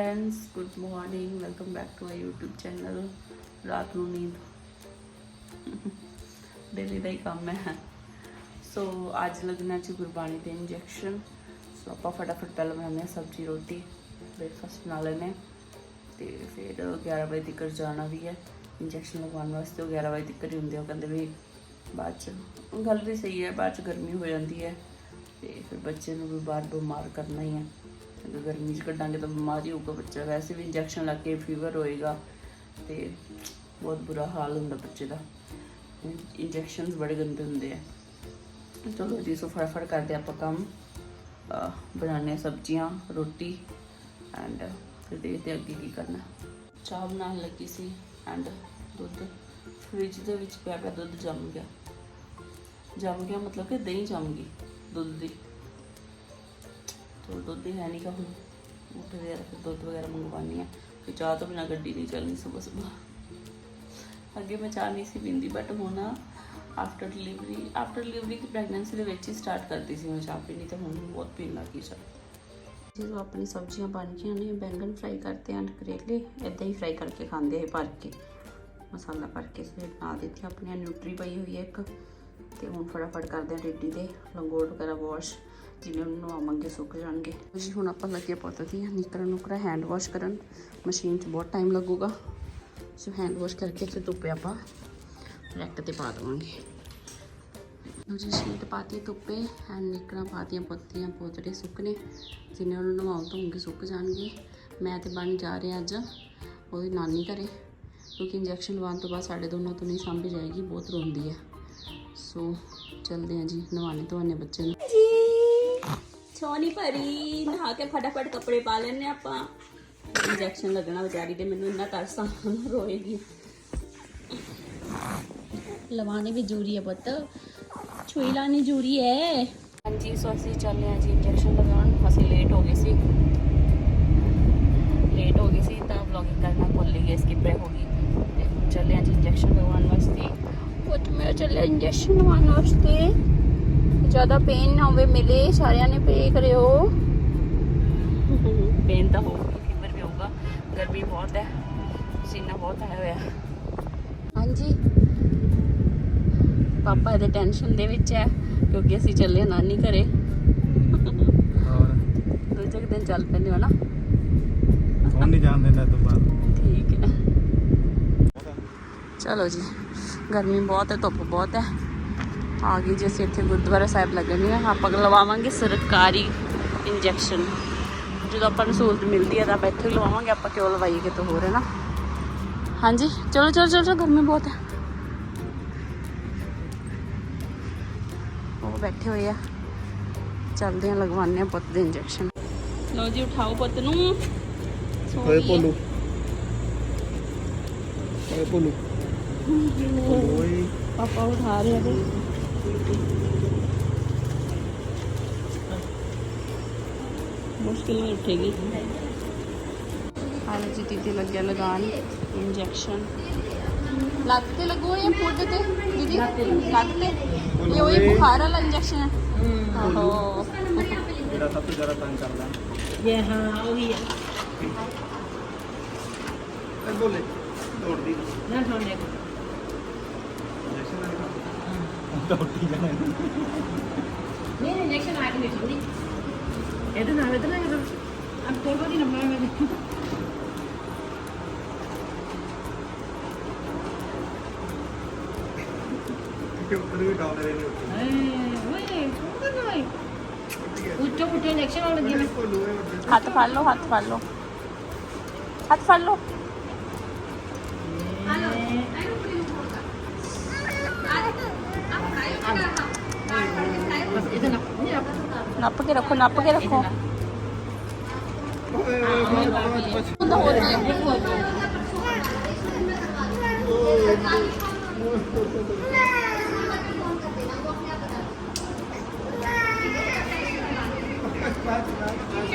Friends good morning welcome back to my YouTube channel ਰਾਤ ਨੂੰ ਨੀਂਦ ਡੇਲੀ ਦਾ ਹੀ ਕੰਮ ਹੈ ਸੋ ਅੱਜ ਲੱਗਣਾ ਚ ਗੁਰਬਾਣੀ ਦੇ ਇੰਜੈਕਸ਼ਨ ਸੋ ਆਪਾਂ ਫਟਾਫਟ ਪਹਿਲਾਂ ਬਣਾਉਂਦੇ ਹਾਂ ਸਬਜ਼ੀ ਰੋਟੀ ਬ੍ਰੇਕਫਾਸਟ ਬਣਾ ਲੈਂਦੇ ਹਾਂ ਤੇ ਫਿਰ 11 ਵਜੇ ਤੱਕ ਜਾਣਾ ਵੀ ਹੈ ਇੰਜੈਕਸ਼ਨ ਲਗਵਾਉਣ ਵਾਸਤੇ ਉਹ 11 ਵਜੇ ਤੱਕ ਹੀ ਹੁੰਦੇ ਉਹ ਕਹਿੰਦੇ ਵੀ ਬਾਅਦ ਚ ਗੱਲ ਵੀ ਸਹੀ ਹੈ ਬਾਅਦ ਚ ਗਰਮੀ ਹੋ ਜਾਂਦੀ ਹੈ ਤੇ ਫਿਰ ਬੱਚੇ ਨੂੰ ਵੀ ਬਾਹਰ ਬਿਮਾਰ ਕਰਨਾ ਹੀ ਹੈ ਅਗਰ ਗਰਮੀ ਚ ਕੱਢਾਂਗੇ ਤਾਂ ਬਿਮਾਰ ਹੀ ਹੋਊਗਾ ਬੱਚਾ। ਵੈਸੇ ਵੀ ਇੰਜੈਕਸ਼ਨ ਲੱਗ ਕੇ ਫੀਵਰ ਹੋਏਗਾ ਤੇ ਬਹੁਤ ਬੁਰਾ ਹਾਲ ਹੁੰਦਾ ਬੱਚੇ ਦਾ। ਇੰਜੈਕਸ਼ਨਸ ਬੜੇ ਗੰਦੇ ਹੁੰਦੇ ਆ। ਚਲੋ ਜੀ, ਸੋ ਫਟਾਫਟ ਕਰਦੇ ਆਪਾਂ ਕੰਮ। ਅਹ ਬਣਾਉਂਦੇ ਹਾਂ ਸਬਜ਼ੀਆਂ, ਰੋਟੀ ਐਂਡ ਫਿਰ ਦੇਖਦੇ ਹਾਂ ਅੱਗੇ ਕੀ ਕਰਨਾ। ਚਾਹ ਬਣਾਉਣ ਲੱਗੀ ਸੀ ਐਂਡ ਦੁੱਧ। ਫ੍ਰਿਜ ਦੇ ਵਿੱਚ ਪਿਆ ਪਿਆ ਦੁੱਧ ਜੰਮ ਗਿਆ। ਜੰਮ ਗਿਆ ਮਤਲਬ ਕਿ ਦਹੀਂ ਜੰਮ ਗਈ ਦੁੱਧ ਦੀ। ਤੋ ਦੁੱਧ ਹੀ ਹੈ ਨਹੀਂ ਕਾ ਹੁਣ। ਉੱਠਦੇ ਆ ਫਿਰ ਦੁੱਧ ਵਗੈਰਾ ਮੰਗਵਾਉਣੀ ਆ ਕਿ ਚਾਹ ਤੋਂ ਬਿਨਾ ਗੱਡੀ ਨਹੀਂ ਚੱਲਣੀ ਸਵੇਰ ਸਵੇਰ। ਅੱਗੇ ਮੈਂ ਚਾਹ ਨਹੀਂ ਸੀ ਪੀਂਦੀ ਬਟ ਹੁਣ ਆਫਟਰ ਡਿਲੀਵਰੀ ਆਫਟਰ ਡਿਲੀਵਰੀ ਦੀ ਪ੍ਰੈਗਨੈਂਸੀ ਦੇ ਵਿੱਚ ਹੀ ਸਟਾਰਟ ਕਰਦੀ ਸੀ ਮੈਂ ਚਾਹ ਪੀਣੀ, ਤੇ ਹੁਣ ਬਹੁਤ ਪੀਣ ਲੱਗੀ ਚਾਹ। ਜਦੋਂ ਆਪਣੀ ਸਬਜ਼ੀਆਂ ਬਣ ਗਈਆਂ ਨੇ, ਬੈਂਗਣ ਫਰਾਈ ਕਰਤੇ ਹਨ ਕਰੇਲੇ ਇਦਾਂ ਹੀ ਫਰਾਈ ਕਰਕੇ ਖਾਂਦੇ ਹੈ ਭਰ ਕੇ। ਮਸਾਲਾ ਭਰ ਕੇ ਫਿਰ ਬਣਾ ਦਿੱਤੀ, ਆਪਣੀ ਨਿਊਟਰੀ ਪਈ ਹੋਈ ਹੈ ਇੱਕ। ਤੇ ਹੁਣ ਫਟਾਫਟ ਕਰਦੇ ਆ ਰੇਡੀ ਦੇ ਲੰਗੋਟ ਵਗੈਰਾ ਵਾਸ਼ ਜਿਵੇਂ ਉਹਨੂੰ ਨਵਾਵਾਂਗੇ ਸੁੱਕ ਜਾਣਗੇ। ਜੀ ਹੁਣ ਆਪਾਂ ਲੱਗੇ ਪੁੱਤਦੀ ਨਿਕਰਨ ਨੁਕਰਾ ਹੈਂਡ ਵਾਸ਼ ਕਰਨ। ਮਸ਼ੀਨ 'ਚ ਬਹੁਤ ਟਾਈਮ ਲੱਗੂਗਾ। ਸੋ ਹੈਂਡ ਵਾਸ਼ ਕਰਕੇ ਫਿਰ ਧੁੱਪੇ ਆਪਾਂ ਰੈਕ ਤੇ ਪਾ ਦਵਾਂਗੇ। ਜੀ ਸ਼ੀਟ ਪਾਤੀ ਧੁੱਪੇ। ਐਂਡ ਨਿਕਰਾਂ ਪਾਤੀਆਂ ਪੱਤੀਆਂ, ਪੋਤੜੇ ਸੁੱਕਨੇ ਜਿੰਨੇ ਉਹਨੂੰ ਨਵਾਉ ਧੋਂਗੇ ਸੁੱਕ ਜਾਣਗੇ। ਮੈਂ ਤੇ ਬਣ ਜਾ ਰਿਹਾ ਅੱਜ, ਉਹਦੀ ਨਾਨੀ ਘਰੇ। ਕਿਉਂਕਿ ਇੰਜੈਕਸ਼ਨ ਲਵਾਉਣ ਤੋਂ ਬਾਅਦ ਸਾਡੇ ਦੋਨਾਂ ਤੋਂ ਨਹੀਂ ਸਾਂਭੀ ਜਾਏਗੀ, ਬਹੁਤ ਰੋਂਦੀ ਹੈ। ਸੋ ਚਲਦੇ ਹਾਂ ਜੀ ਨਵਾਣੇ ਧੋਣੇ ਬੱਚੇ ਨੂੰ। ਜੀ ਸੋਨੀ ਭਰੀ ਨਹਾ ਕੇ ਫਟਾਫਟ ਕੱਪੜੇ ਪਾ ਲੈਣੇ ਆਪਾਂ। ਇੰਜੈਕਸ਼ਨ ਲੱਗਣਾ ਵਿਚਾਰੀ ਦੇ ਮੈਨੂੰ ਇੰਨਾ ਤਰਸ ਆਉਂਦਾ ਰੋਏਗੀ। ਲਵਾਣੇ ਵੀ ਜ਼ਰੂਰੀ ਹੈ ਪੁੱਤ। ਛੁਈ ਲਾਣੀ ਜ਼ਰੂਰੀ ਹੈ। ਹਾਂਜੀ ਸੋ ਅਸੀਂ ਚੱਲੇ ਹਾਂ ਜੀ ਇੰਜੈਕਸ਼ਨ ਲਗਾਉਣ। ਅਸੀਂ ਲੇਟ ਹੋ ਗਏ ਸੀ। ਲੇਟ ਹੋ ਗਈ ਸੀ ਤਾਂ ਵਲੌਗਿੰਗ ਕਰਨਾ ਭੁੱਲ ਗਏ ਸਕਿਪ ਹੋ ਗਈ। ਤੇ ਚੱਲੇ ਹਾਂ ਜੀ ਇੰਜੈਕਸ਼ਨ ਲਗਵਾਉਣ ਵਾਸਤੇ। ਪੁੱਤ ਮੈਂ ਚੱਲੇ ਇੰਜੈਕਸ਼ਨ ਲਗਵਾਉਣ ਵਾਸਤੇ। ਜ਼ਿਆਦਾ ਪੇਨ ਨਾ ਹੋਵੇ ਮਿਲੇ ਸਾਰਿਆਂ ਨੇ ਪੇ ਕਰਿਓ ਪੇਨ ਤਾਂ ਹੋਊਗਾ ਫੀਵਰ ਵੀ ਹੋਊਗਾ। ਗਰਮੀ ਬਹੁਤ ਹੈ ਪਸੀਨਾ ਬਹੁਤ ਆਇਆ ਹੋਇਆ। ਹਾਂਜੀ। ਪਾਪਾ ਇਹਦੇ ਟੈਨਸ਼ਨ ਦੇ ਵਿੱਚ ਹੈ ਕਿਉਂਕਿ ਅਸੀਂ ਚੱਲੇ ਨਾਨੀ ਘਰੇ। ਔਰ ਦੂਜੇ ਦਿਨ ਚੱਲ ਪੈਂਦੇ ਹੋ ਨਾ। ਕੌਣ ਨਹੀਂ ਜਾਣ ਦਿੰਦਾ ਤੋਂ ਬਾਅਦ। ਠੀਕ ਹੈ। ਚਲੋ ਜੀ ਗਰਮੀ ਬਹੁਤ ਹੈ ਧੁੱਪ ਬਹੁਤ ਹੈ। ਆ ਗਈ ਜੀ ਅਸੀਂ ਇੱਥੇ ਗੁਰਦੁਆਰਾ ਸਾਹਿਬ ਲੱਗਣੀ ਆ ਆਪਾਂ ਲਵਾਵਾਂਗੇ ਸਰਕਾਰੀ ਇੰਜੈਕਸ਼ਨ ਜਦੋਂ ਆਪਾਂ ਨੂੰ ਸਹੂਲਤ ਮਿਲਦੀ ਹੈ ਤਾਂ ਆਪਾਂ ਇੱਥੇ ਲਵਾਵਾਂਗੇ ਆਪਾਂ ਕਿਉਂ ਲਵਾਈਏ ਕਿਤੋਂ ਹੋਰ ਹੈ ਨਾ? ਹਾਂਜੀ ਚਲੋ ਚਲੋ ਚਲੋ ਗਰਮੀ ਬਹੁਤ ਹੈ। ਉਹ ਬੈਠੇ ਹੋਏ ਆ। ਚੱਲਦੇ ਆ ਲਗਵਾਉਂਦੇ ਆ ਪੁੱਤ ਦੇ ਇੰਜੈਕਸ਼ਨ ਲਓ ਜੀ ਉਠਾਓ ਪੁੱਤ ਨੂੰ। ਸੋ ਓਏ ਗਈ ਹੈ। ਭੋਲੂ ਓਏ ਭੋਲੂ। ਓਏ। ਪਾਪਾ ਉਠਾ ਰਹੇ ਆ ਮੁਸ਼ਕਿਲ ਨਾਲ ਉੱਠੇਗੀ ਹਾਲੇ ਜੀ ਦੀਦੀ ਲੱਗਿਆ ਲਗਾਣ ਇੰਜੈਕਸ਼ਨ ਲੱਤ ਤੇ ਲੱਗੋ ਜਾਂ ਪੁੱਟ ਤੇ ਦੀਦੀ ਲੱਤ ਤੇ ਇਹ ਉਹੀ ਬੁਖਾਰ ਵਾਲਾ ਇੰਜੈਕਸ਼ਨ ਹੈ ਆਹੋ ਮੇਰਾ ਸਭ ਤੋਂ ਜ਼ਿਆਦਾ ਤੰਗ ਕਰਦਾ ਇਹ ਹਾਂ ਉਹੀ ਹੈ ਓਏ ਭੋਲੇ ਦੌੜਦੀ ਨਾ ਠੋਣੇ ਇੰਜੈਕਸ਼ਨ ਨਾਲ ਜਾਣਾ ਨਹੀਂ ਇੰਜੈਕਸ਼ਨ ਆ ਕੇ ਨਹੀਂ। ਇਹਦੇ ਨਾਲ ਇਹਦੇ ਨਾਲ ਅਬ ਕੋਲ ਵਾਲੀ ਨੰਬਰ ਮੈਂ ਉੱਪਰ ਵੀ ਡਾਉਨ ਰਹੇ ਨੇ ਉੱਚੋ ਉੱਚੋ ਇਲੈਕਸ਼ਨ ਹੋਣ ਲੱਗੀ ਉੱਤੇ ਹੱਥ ਫੜ ਲਓ, ਹੱਥ ਫੜ ਲਓ। ਹੱਥ ਫੜ ਲਓ ਇਹਦੇ ਨਾਲ ਨਹੀਂ ਰੱਖ ਨੱਪ ਕੇ ਰੱਖੋ ਨੱਪ ਕੇ ਰੱਖੋ ਓਏ ਓਏ ਬਚ ਬਚ ਹੁੰਦਾ ਹੋ ਰਿਹਾ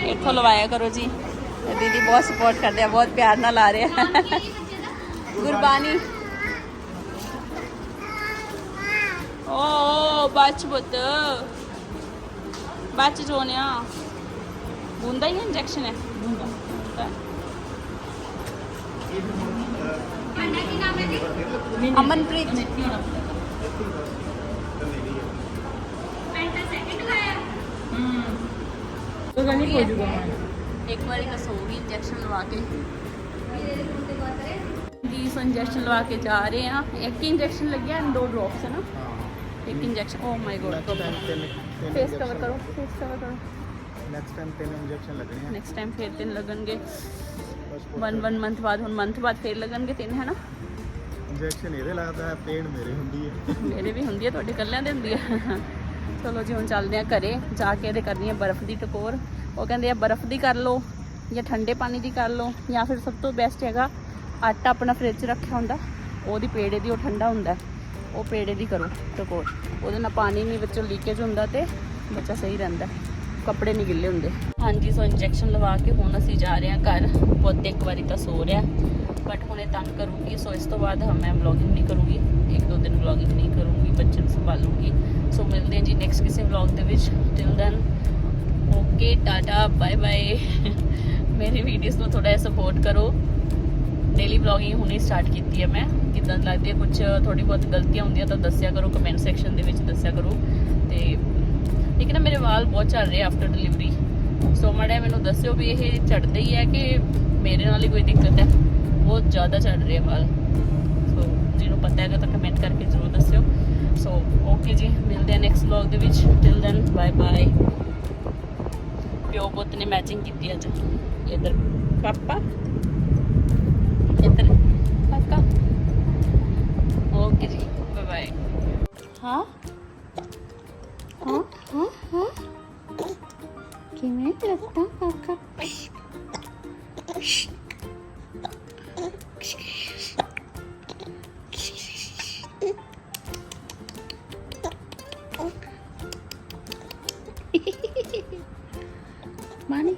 ਇੱਥੋਂ ਲਵਾਇਆ ਕਰੋ ਜੀ ਇਹ ਦੀਦੀ ਬਹੁਤ ਸਪੋਰਟ ਕਰਦੇ ਆ ਬਹੁਤ ਨਾਲ ਆ ਰਹੇ ਆ ਬੁੰਦਾ ਹੀ ਇੰਜੈਕਸ਼ਨ ਹੈ ਬੁੰਦਾ ਅਮਨਪ੍ਰੀਤ ਜੂਗਾ। ਇੱਕ ਵਾਰੀ ਤਾਂ ਸੋ ਗਈ ਇੰਜੈਕਸ਼ਨ ਲਵਾ ਕੇ। ਜੀ ਸੋ ਇੰਜੈਕਸ਼ਨ ਲਵਾ ਕੇ ਜਾ ਰਹੇ ਆ। ਇੱਕ ਹੀ ਇੰਜੈਕਸ਼ਨ ਲੱਗਿਆ ਐਂਡ ਦੋ ਡ੍ਰੌਪਸ ਹੈ ਨਾ। ਇੱਕ injection oh my god face cover ਕਰੋ ਫੇਸ ਕਵਰ ਕਰੋ। ਨੈਕਸਟ ਟਾਈਮ ਤਿੰਨ ਇੰਜੈਕਸ਼ਨ ਲੱਗਣੇ ਆ। ਨੈਕਸਟ ਟਾਈਮ ਫੇਰ ਤਿੰਨ ਲੱਗਣਗੇ। ਬਸ ਵਨ ਵਨ ਮੰਥ ਬਾਅਦ ਹੁਣ ਮੰਥ ਬਾਅਦ ਫੇਰ ਲੱਗਣਗੇ ਤਿੰਨ ਹੈ ਨਾ? ਇੰਜੈਕਸ਼ਨ ਇਹਦੇ ਲੱਗਦਾ ਹੈ ਪੇਨ ਮੇਰੇ ਹੁੰਦੀ ਹੈ। ਮੇਰੇ ਵੀ ਹੁੰਦੀ ਹੈ ਤੁਹਾਡੇ ਕੱਲਿਆਂ ਦੇ ਹੁੰਦੀ ਹੈ। ਚਲੋ ਜੀ ਹੁਣ ਚੱਲਦੇ ਆ ਘਰੇ ਜਾ ਕੇ ਇਹਦੇ ਕਰਨੀ ਹੈ ਬਰਫ਼ ਦੀ ਟਕੋਰ। ਉਹ ਕਹਿੰਦੇ ਆ ਬਰਫ਼ ਦੀ ਕਰ ਲਓ ਜਾਂ ਠੰਡੇ ਪਾਣੀ ਦੀ ਕਰ ਲਓ ਜਾਂ ਫਿਰ ਸਭ ਤੋਂ ਬੈਸਟ ਹੈਗਾ ਆਟਾ ਆਪਣਾ ਫ੍ਰਿਜ 'ਚ ਰੱਖਿਆ ਹੁੰਦਾ ਉਹਦੀ ਪੇੜੇ ਦੀ ਉਹ ਠੰਡਾ ਹੁੰਦਾ ਹੈ। ਉਹ ਪੇੜੇ ਦੀ ਕਰੋ ਟਕੋਰ ਉਹਦੇ ਨਾਲ ਪਾਣੀ ਨਹੀਂ ਵਿੱਚੋਂ ਲੀਕੇਜ ਹੁੰਦਾ ਤੇ ਬੱਚਾ ਸਹੀ ਰਹਿੰਦਾ। ਕੱਪੜੇ ਨਹੀਂ ਗਿੱਲੇ ਹੁੰਦੇ। ਹਾਂਜੀ ਸੋ ਇੰਜੈਕਸ਼ਨ ਲਵਾ ਕੇ ਹੁਣ ਅਸੀਂ ਜਾ ਰਹੇ ਹਾਂ ਘਰ। ਪੁੱਤ ਇੱਕ ਵਾਰੀ ਤਾਂ ਸੋ ਰਿਹਾ। ਬਟ ਹੁਣ ਇਹ ਤੰਗ ਕਰੂੰਗੀ ਸੋ ਇਸ ਤੋਂ ਬਾਅਦ ਮੈਂ ਵਲੌਗਿੰਗ ਨਹੀਂ ਕਰੂੰਗੀ। ਇੱਕ ਦੋ ਦਿਨ ਵਲੌਗਿੰਗ ਨਹੀਂ ਕਰੂੰਗੀ, ਬੱਚੇ ਨੂੰ ਸੰਭਾਲੂਗੀ। ਸੋ ਮਿਲਦੇ ਹਾਂ ਜੀ ਨੈਕਸਟ ਕਿਸੇ ਵਲੌਗ ਦੇ ਵਿੱਚ। Till then okay tata bye bye ਮੇਰੀ ਵੀਡੀਓਜ਼ ਨੂੰ ਥੋੜਾ ਜਿਹਾ ਸਪੋਰਟ ਕਰੋ। ਡੇਲੀ ਵਲੌਗਿੰਗ ਹੁਣੇ ਸਟਾਰਟ ਕੀਤੀ ਹੈ ਮੈਂ। ਕਿਦਾਂ ਲੱਗਦੀ ਹੈ? ਕੁਝ ਥੋੜੀ ਬਹੁਤ ਗਲਤੀਆਂ ਹੁੰਦੀਆਂ ਤਾਂ ਦੱਸਿਆ ਕਰੋ ਕਮੈਂਟ ਸੈਕਸ਼ਨ ਦੇ ਵਿੱਚ ਦੱਸਿਆ ਕਰੋ। ਤੇ ਇੱਕ ਨਾ ਮੇਰੇ ਵਾਲ ਬਹੁਤ ਝੜ ਰਹੇ ਆਫਟਰ ਡਿਲੀਵਰੀ ਸੋ ਮੜਾ ਮੈਨੂੰ ਦੱਸਿਓ ਵੀ ਇਹ ਝੜਦੇ ਹੀ ਹੈ ਕਿ ਮੇਰੇ ਨਾਲ ਹੀ ਕੋਈ ਦਿੱਕਤ ਹੈ? ਬਹੁਤ ਜ਼ਿਆਦਾ ਝੜ ਰਹੇ ਵਾਲ। ਸੋ ਜਿਹਨੂੰ ਪਤਾ ਹੈਗਾ ਤਾਂ ਕਮੈਂਟ ਕਰਕੇ ਜ਼ਰੂਰ ਦੱਸਿਓ। ਸੋ ਓਕੇ ਜੀ, ਮਿਲਦੇ ਆ ਨੈਕਸਟ ਵਲੌਗ ਦੇ ਵਿੱਚ। ਟਿਲ ਦੈਨ ਬਾਏ ਬਾਏ ਪਿਓ ਪੁੱਤ ਨੇ ਮੈਚਿੰਗ ਕੀਤੀ ਅੱਜ। ਇਧਰ ਪਾਪਾ। ਇੱਧਰ ਕਾਕਾ ਓਕੇ ਜੀ ਬਾਏ ਬਾਏ ਹਾਂ ਹਾਂ ਹਾਂ ਹਾਂ ਕਿਵੇਂ ਲੱਗਦਾ ਕਾਕਾ Money.